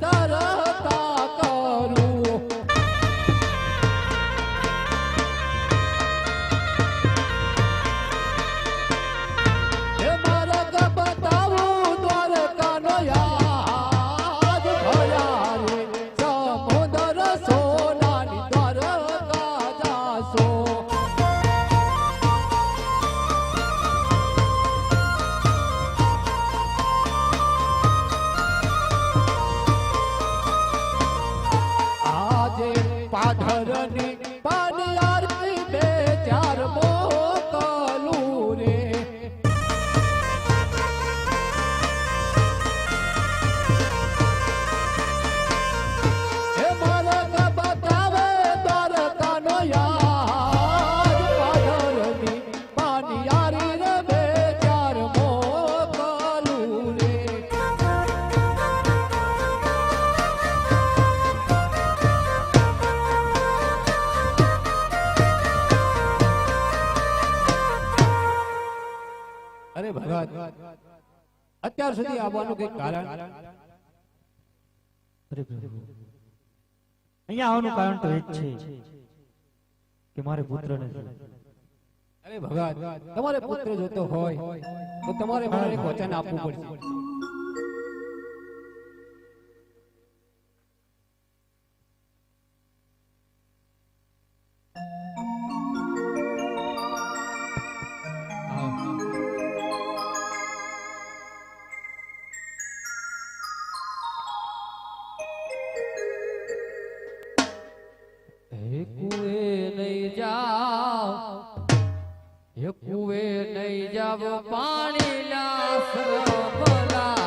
Doctor. અરે ભગત અત્યાર સુધી આવવાનું કઈ કારણ? અહીંયા આવવાનું કારણ તો એ જ છે કે મારે પુત્ર નથી. અરે ભગત તમારે પુત્ર જોતો હોય તો તમારે મને એક વચન આપવું પડશે. કુએ નહીં જાવ પાણી લાસ ભલા.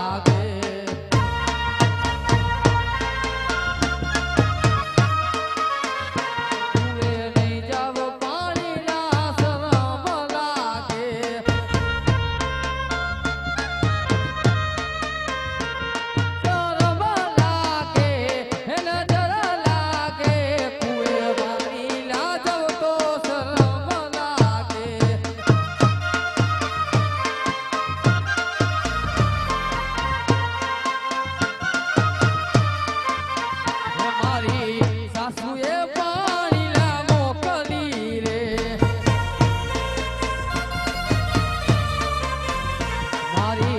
Hare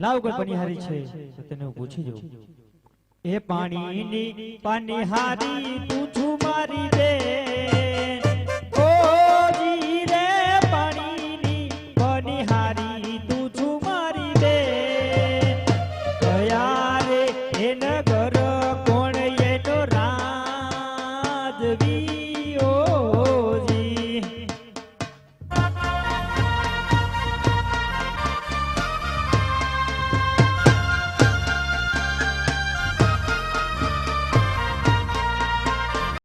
લાવ કોઈ બનિહારી છે તેને પૂછી જઉં. એ પાણીની હારી તું છું મારી દે.